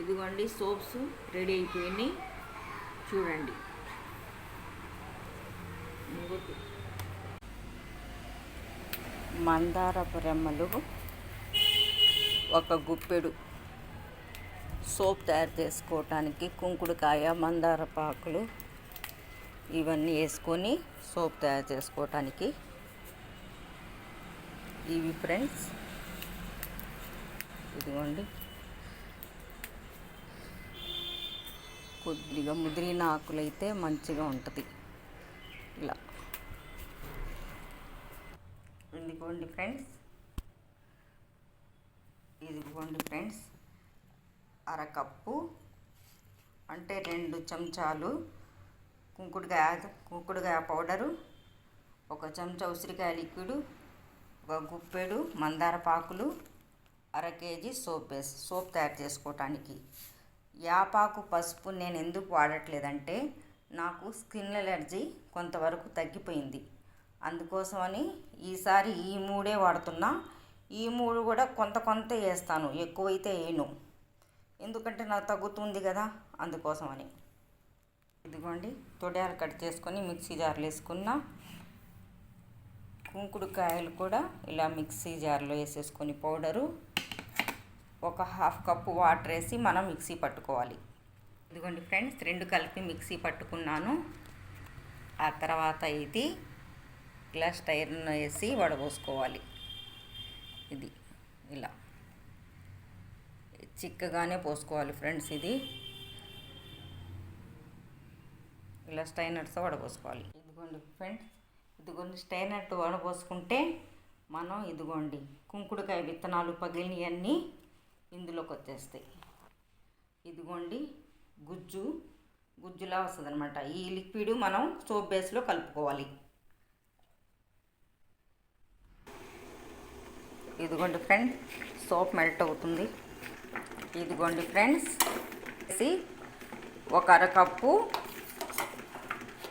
ఇదిగోండి soaps ready అయిపోయినాయి. చూడండి. మందార బ్రెమ్మలు రెమ్మలు ఒక గుప్పెడు సోప్ తయారు చేసుకోవటానికి కుంకుడుకాయ మందార పాకులు ఇవన్నీ వేసుకొని సోప్ తయారు చేసుకోవటానికి. ఇవి ఫ్రెండ్స్ ఇదిగోండి. కొద్దిగా ముదిరిన ఆకులు అయితే మంచిగా ఉంటుంది. ఇలా. ఇదిగోండి ఫ్రెండ్స్. ఇదిగోండి ఫ్రెండ్స్. అరకప్పు. అంటే రెండు చెంచాలు కుంకుడుకాయ కుంకుడుకాయ పౌడరు ఒక చెంచా ఉసిరికాయ లిక్విడ్ ఒక గుప్పెడు మందార పాకులు అర కేజీ సోప్ వేసి సోప్ తయారు చేసుకోవటానికి. యాపాకు పసుపు నేను ఎందుకు వాడట్లేదంటే నాకు స్కిన్ ఎలర్జీ కొంతవరకు తగ్గిపోయింది. అందుకోసమని ఈసారి ఈ మూడే వాడుతున్నా. ఈ మూడు కూడా కొంత కొంత వేస్తాను ఎక్కువైతే వేయను. ఎందుకంటే నాకు తగ్గుతుంది కదా అందుకోసమని. ఇదిగోండి తొడియాలు కట్ చేసుకొని మిక్సీ జార్లో వేసుకున్న. కుంకుడుకాయలు కూడా ఇలా మిక్సీ జార్లో వేసేసుకొని పౌడరు. ఒక హాఫ్ కప్పు వాటర్ వేసి మనం మిక్సీ పట్టుకోవాలి. ఇదిగోండి ఫ్రెండ్స్ రెండు కలిపి మిక్సీ పట్టుకున్నాను. ఆ తర్వాత ఇది ఇలా స్టైర్ను వేసి వడబోసుకోవాలి. ఇది ఇలా. చిక్కగానే పోసుకోవాలి ఫ్రెండ్స్ ఇది. ఇలా స్టైనర్స్ వడబోసుకోవాలి. ఇదిగోండి ఫ్రెండ్స్ ఇదిగోండి స్టైనట్ వడబోసుకుంటే మనం ఇదిగోండి కుంకుడుకాయ విత్తనాలు పగిలినవన్నీ ఇందులోకి వచ్చేస్తాయి ఇదిగోండి గుజ్జు. గుజ్జులా వస్తుంది అనమాట ఈ లిక్విడ్ మనం సోప్ బేస్లో కలుపుకోవాలి. ఇదిగోండి ఫ్రెండ్స్ సోప్ మెల్ట్ అవుతుంది. ఇదిగోండి ఫ్రెండ్స్ వేసి ఒక అరకప్పు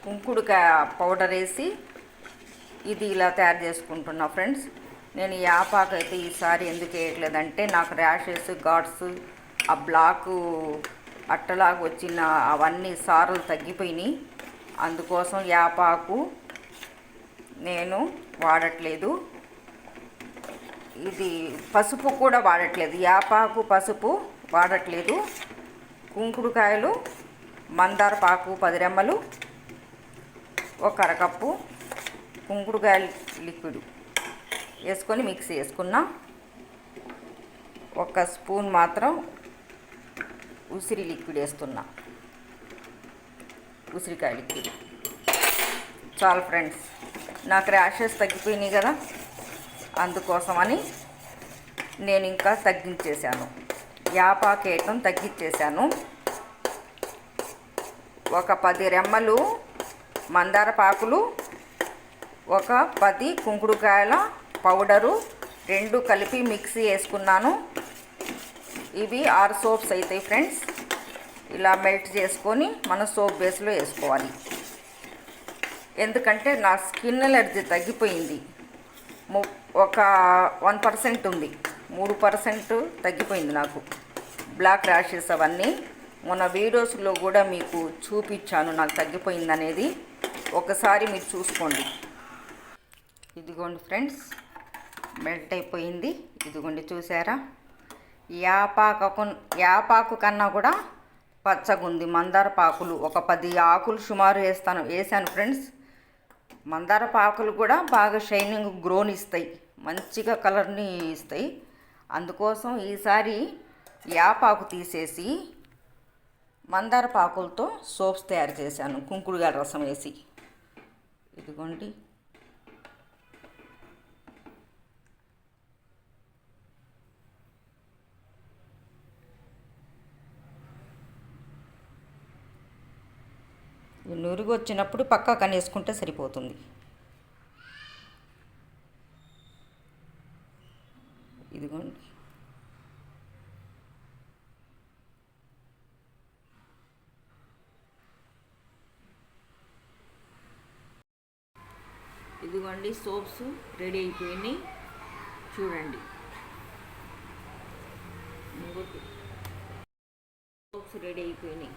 కుంకుడుకాయ పౌడర్ వేసి ఇది ఇలా తయారు చేసుకుంటున్నా ఫ్రెండ్స్. నేను యాపాకు అయితే ఈసారి ఎందుకు వేయట్లేదంటే నాకు ర్యాషెస్ గాడ్స్ ఆ బ్లాకు అట్టలాగా వచ్చిన అవన్నీ సార్లు తగ్గిపోయినాయి. అందుకోసం యాపాకు నేను వాడట్లేదు. ఇది పసుపు కూడా వాడట్లేదు. యాపాకు పసుపు వాడట్లేదు. కుంకుడుకాయలు మందార పాకు పది రెమ్మలు ఒక అరకప్పు కుంకుడుకాయ లిక్విడ్. వేసుకొని మిక్స్ చేసుకున్నాం. ఒక స్పూన్ మాత్రం ఉసిరి లిక్విడ్ వేస్తున్నా. ఉసిరికాయ లిక్విడ్. చాలు ఫ్రెండ్స్ నాకు ర్యాషెస్ తగ్గిపోయినాయి కదా అందుకోసమని నేను ఇంకా తగ్గించేశాను. యాపాకేయటం తగ్గించేశాను. ఒక పది రెమ్మలు మందార పాకులు ఒక పది కుంకుడుకాయల పౌడరు రెండు కలిపి మిక్సీ వేసుకున్నాను. ఇవి ఆరు సోప్స్ అవుతాయి ఫ్రెండ్స్. ఇలా మెల్ట్ చేసుకొని మన సోప్ బేస్లో వేసుకోవాలి. ఎందుకంటే నా స్కిన్ ఎలర్జీ తగ్గిపోయింది. ఒక వన్ పర్సెంట్ ఉంది. మూడు పర్సెంట్ తగ్గిపోయింది నాకు. బ్లాక్ ర్యాషెస్ అవన్నీ. మొన్న వీడియోస్లో కూడా మీకు చూపించాను నాకు తగ్గిపోయింది అనేది ఒకసారి మీరు చూసుకోండి. ఇదిగోండి ఫ్రెండ్స్. మెల్ట్ అయిపోయింది. ఇదిగోండి చూసారా? యాపాకు యాపాకు కన్నా కూడా పచ్చగుంది. మందార పాకులు ఒక పది ఆకులు సుమారు వేస్తాను వేసాను ఫ్రెండ్స్. మందార పాకులు కూడా బాగా షైనింగ్ గ్రోన్ ఇస్తాయి. మంచిగా కలర్ని ఇస్తాయి. అందుకోసం ఈసారి యాపాకు తీసేసి మందార పాకులతో సోప్స్ తయారు చేశాను. కుంకుడుగా రసం వేసి. ఇదిగోండి. నురుగు వచ్చినప్పుడు పక్కా కనేసుకుంటే సరిపోతుంది. ఇదిగోండి. ఇదిగోండి సోప్స్ రెడీ అయిపోయినాయి. చూడండి. సోప్స్ రెడీ అయిపోయినాయి.